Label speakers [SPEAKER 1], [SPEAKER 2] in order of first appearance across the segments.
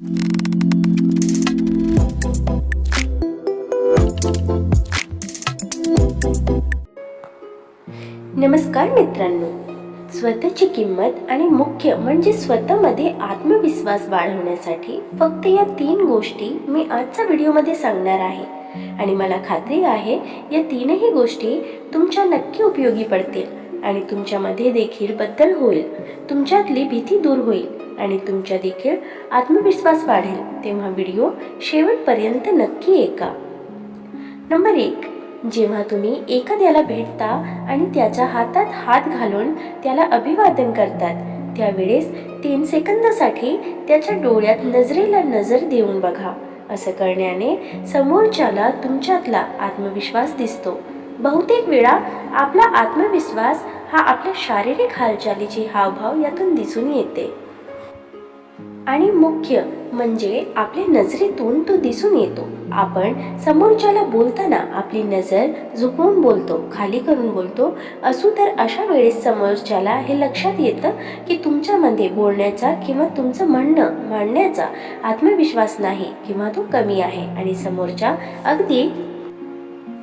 [SPEAKER 1] नमस्कार मित्रांनो. स्वतःची किंमत आणि मुख्य म्हणजे स्वतःमध्ये आत्मविश्वास वाढवण्यासाठी फक्त या तीन गोष्टी मी आजच्या व्हिडिओमध्ये सांगणार आहे. आणि मला खात्री आहे या तीनही गोष्टी तुमच्या नक्की उपयोगी पडतील आणि तुमच्यामध्ये देखील बदल होईल. तुमच्यातली भीती दूर होईल. आणि तुमच्या देखील आत्मविश्वास वाढेल तेव्हा व्हिडिओ शेवटपर्यंत नक्की ऐका. नंबर एक जेव्हा तुम्ही एखाद्याला भेटता आणि त्याच्या हातात हात घालून त्याला अभिवादन करतात त्यावेळेस तीन सेकंदासाठी त्याच्या डोळ्यात नजरेला नजर देऊन बघा. असं करण्याने समोरच्याला तुमच्यातला आत्मविश्वास दिसतो. बहुतेक वेळा आपला आत्मविश्वास हा आपल्या शारीरिक हालचालीचे हावभाव यातून दिसून येते. आणि मुख्य म्हणजे आपल्या नजरेतून तो दिसून येतो. आपण समोरच्याला बोलताना आपली नजर झुकवून बोलतो खाली करून बोलतो. असू तर अशा वेळेस समोरच्याला हे लक्षात येतं की तुमच्यामध्ये बोलण्याचा किंवा तुमचं म्हणणं मांडण्याचा आत्मविश्वास नाही किंवा तो कमी आहे आणि समोरच्या अगदी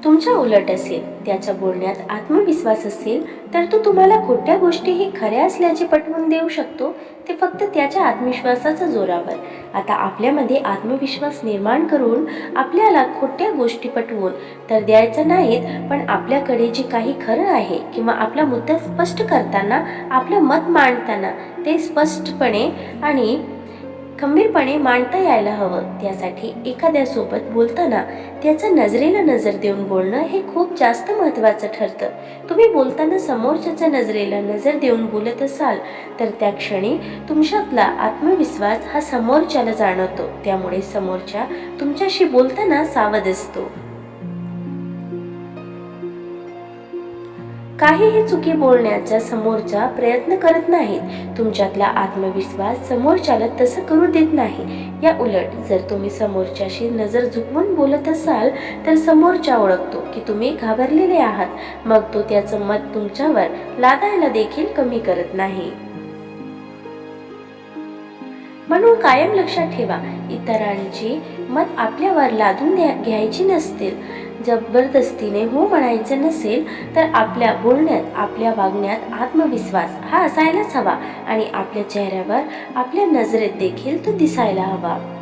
[SPEAKER 1] तुमच्या उलट असेल त्याच्या बोलण्यात आत्मविश्वास असेल तर तो तुम्हाला खोट्या गोष्टीही खऱ्या असल्याचे पटवून देऊ शकतो. ते फक्त त्याच्या आत्मविश्वासाच्या जोरावर. आता आपल्यामध्ये आत्मविश्वास निर्माण करून आपल्याला खोट्या गोष्टी पटवून तर द्यायचं नाहीत पण आपल्याकडे जे काही खरं आहे किंवा आपला मुद्दा स्पष्ट करताना आपलं मत मांडताना ते स्पष्टपणे आणि खंबीरपणे मांडता यायला हवं. त्यासाठी एखाद्यासोबत बोलताना त्याचं नजरेला नजर देऊन बोलणं हे खूप जास्त महत्त्वाचं ठरतं. तुम्ही बोलताना समोरच्याच्या नजरेला नजर देऊन बोलत असाल तर त्या क्षणी तुमच्यातला आत्मविश्वास हा समोरच्याला जाणवतो. त्यामुळे समोरच्या तुमच्याशी बोलताना सावध असतो. काहीही चुकी बोलण्याचा समोरचा प्रयत्न करत नाहीत तुमच्यातला आत्मविश्वास समोरच्याला तसं करू देत नाही. या उलट जर तुम्ही समोरच्याशी नजर झुकवून बोलत असाल तर समोरच्या ओळखतो की तुम्ही घाबरलेले आहात. मग तो त्याचं मत तुमच्यावर लादायला देखील कमी करत नाही. म्हणून कायम लक्षात ठेवा इतरांची मत आपल्यावर लादून द्या घ्यायची नसतील. जबरदस्तीने हो म्हणायचं नसेल तर आपल्या बोलण्यात आपल्या वागण्यात आत्मविश्वास हा असायलाच हवा आणि आपल्या चेहऱ्यावर आपल्या नजरेत देखील तो दिसायला हवा.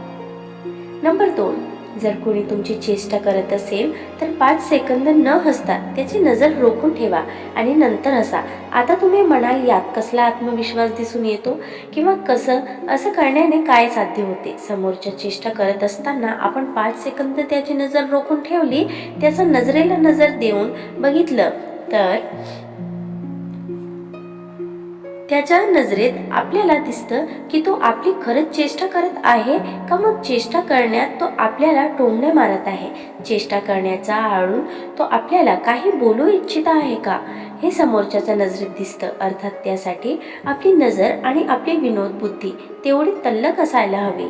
[SPEAKER 1] नंबर दोन. जर कोणी तुमची चेष्टा करत असेल तर पाच सेकंद न हसता त्याची नजर रोखून ठेवा आणि नंतर हसा. आता तुम्ही म्हणाल यात कसला आत्मविश्वास दिसून येतो? किंवा कसं? असं करण्याने काय साध्य होते? समोरच्या चेष्टा करत असताना आपण पाच सेकंद त्याची नजर रोखून ठेवली त्याचा नजरेला नजर देऊन बघितलं तर त्याच्या नजरेत आपल्याला दिसतं की तो आपली खरंच चेष्टा करत आहे का मग चेष्टा करण्यात तो आपल्याला टोमणे मारत आहे? चेष्टा करण्याचा आळून तो आपल्याला काही बोलू इच्छित आहे का? हे समोरच्याच्या नजरेत दिसतं. अर्थात त्यासाठी आपली नजर आणि आपली विनोद बुद्धी तेवढी तल्लक असायला हवी.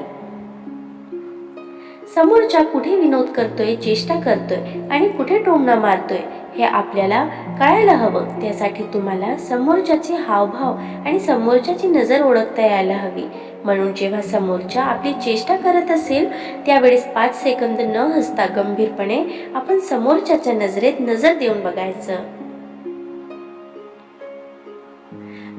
[SPEAKER 1] समोरच्या कुठे विनोद करतोय चेष्टा करतोय आणि कुठे टोमणा मारतोय हे आपल्याला कळायला हवं. त्यासाठी तुम्हाला समोरच्याचे हावभाव आणि समोरच्याची नजर ओळखता यायला हवी. म्हणून जेव्हा समोरच्या आपली चेष्टा करत असेल त्यावेळेस पाच सेकंद न हसता गंभीरपणे आपण समोरच्याच्या नजरेत नजर देऊन बघायचं.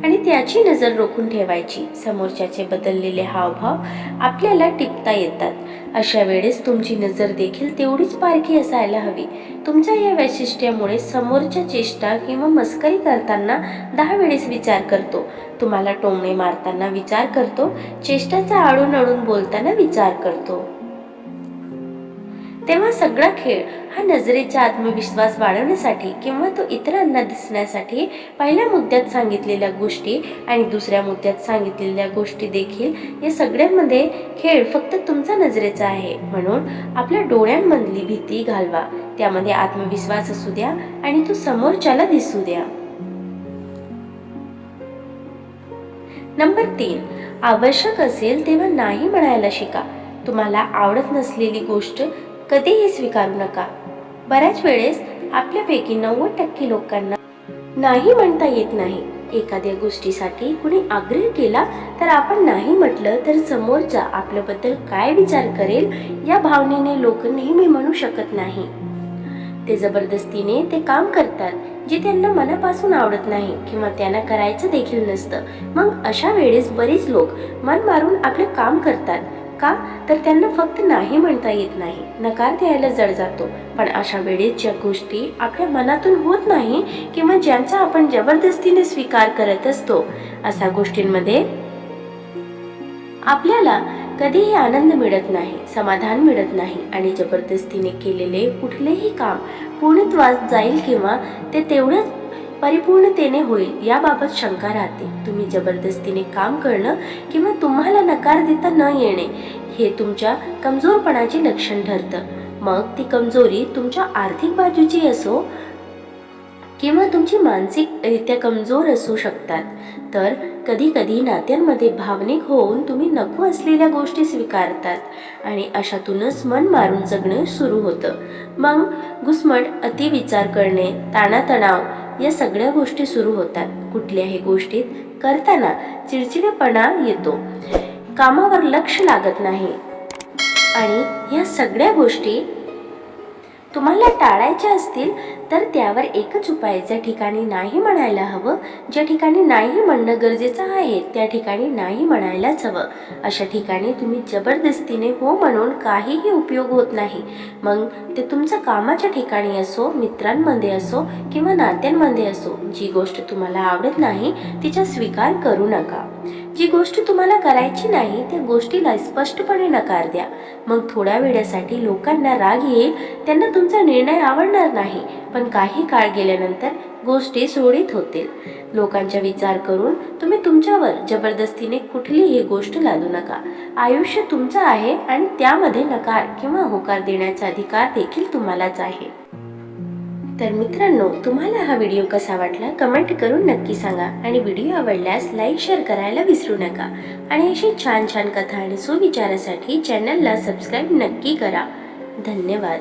[SPEAKER 1] आणि त्याची नजर रोखून ठेवायची. समोरच्याचे बदललेले हावभाव आपल्याला टिपता येतात. अशा वेळेस तुमची नजर देखील तेवढीच पारखी असायला हवी. तुमच्या या वैशिष्ट्यामुळे समोरच्या चेष्टा किंवा मस्करी करताना दहा वेळेस विचार करतो. तुम्हाला टोमणे मारताना विचार करतो. चेष्टाचा आडून अडून बोलताना विचार करतो. तेव्हा सगळा खेळ हा नजरेचा आत्मविश्वास वाढवण्यासाठी किंवा तो इतरांना दिसण्यासाठी पहिल्या मुद्द्यात सांगितलेल्या गोष्टी आणि दुसऱ्या मुद्द्यात सांगितलेल्या गोष्टी देखील या सगळ्यांमध्ये खेळ फक्त तुमचा नजरेचा आहे. म्हणून आपल्या डोळ्यांमधली भीती घालवा. त्यामध्ये आत्मविश्वास असू द्या आणि तो समोरच्याला दिसू द्या. नंबर तीन. आवश्यक असेल तेव्हा नाही म्हणायला शिका. तुम्हाला आवडत नसलेली गोष्ट कधीही स्वीकारू नका. बऱ्याच वेळेस आपल्यापैकी नव्वद टक्के लोकांना नाही म्हणता येत नाही. एखाद्या गोष्टीसाठी कुणी आग्रह केला तर आपण नाही म्हटलं तर समोरचा आपल्याबद्दल काय विचार करेल या भावनेने लोक नेहमी म्हणू शकत नाही. ते जबरदस्तीने ते काम करतात जे त्यांना मनापासून आवडत नाही किंवा त्यांना करायचं देखील नसतं. मग अशा वेळेस बरेच लोक मन मारून आपले काम करतात. का? तर त्यांना फक्त नाही म्हणता येत नाही. नकार द्यायला जड जातो. पण अशा वेळेस ज्या गोष्टी आपल्या मनातून होत नाही किंवा ज्यांचा आपण जबरदस्तीने स्वीकार करत असतो. अशा गोष्टींमध्ये आपल्याला कधीही आनंद मिळत नाही समाधान मिळत नाही आणि जबरदस्तीने केलेले कुठलेही काम पूर्णत्वास जाईल किंवा ते तेवढंच परिपूर्णतेने होईल याबाबत शंका राहते. तुम्ही जबरदस्तीने काम करणं किंवा तुम्हाला नकार देता न येणे हे तुमच्या कमजोरपणाचे लक्षण ठरतं. मग ती कमजोरी तुमच्या आर्थिक बाजूची असो किंवा तुमची मानसिकरित्या कमजोर असू शकतात. तर कधी कधी नात्यांमध्ये भावनिक होऊन तुम्ही नको असलेल्या गोष्टी स्वीकारतात आणि अशातूनच मन मारून जगणं सुरू होतं. मग घुसमट अतिविचार करणे ताणातणाव या सगळ्या गोष्टी सुरू होतात. कुठल्याही गोष्टीत करताना चिडचिडेपणा येतो. कामावर लक्ष लागत नाही. आणि ह्या सगळ्या गोष्टी तुम्हाला टाळायच्या असतील तर त्यावर एकच उपाय ज्या ठिकाणी नाही म्हणायला हवं ज्या ठिकाणी नाही म्हणणं गरजेचं आहे त्या ठिकाणी नाही म्हणायलाच हवं. अशा ठिकाणी तुम्ही जबरदस्तीने हो म्हणून काहीही उपयोग होत नाही. मग ते तुमचं कामाच्या ठिकाणी असो मित्रांमध्ये असो किंवा नात्यांमध्ये असो जी गोष्ट तुम्हाला आवडत नाही तिचा स्वीकार करू नका. जी गोष्ट तुम्हाला करायची नाही त्या गोष्टीला स्पष्टपणे नकार द्या. मग थोड्या वेळासाठी लोकांना राग येईल त्यांना तुमचा निर्णय आवडणार नाही. पण काही काळ गेल्यानंतर गोष्टी सुरळीत होतील. लोकांचा विचार करून तुम्ही तुमच्यावर जबरदस्तीने कुठलीही गोष्ट लादू नका. आयुष्य तुमचं आहे आणि त्यामध्ये नकार किंवा होकार देण्याचा अधिकार देखील तुम्हालाच आहे. तर मित्रांनो तुम्हाला हा व्हिडिओ कसा वाटला? कमेंट करून नक्की सांगा. आणि व्हिडिओ आवडल्यास लाईक शेअर करायला विसरू नका. आणि अशी छान छान कथा आणि सुविचारासाठी चॅनलला सबस्क्राईब नक्की करा. धन्यवाद.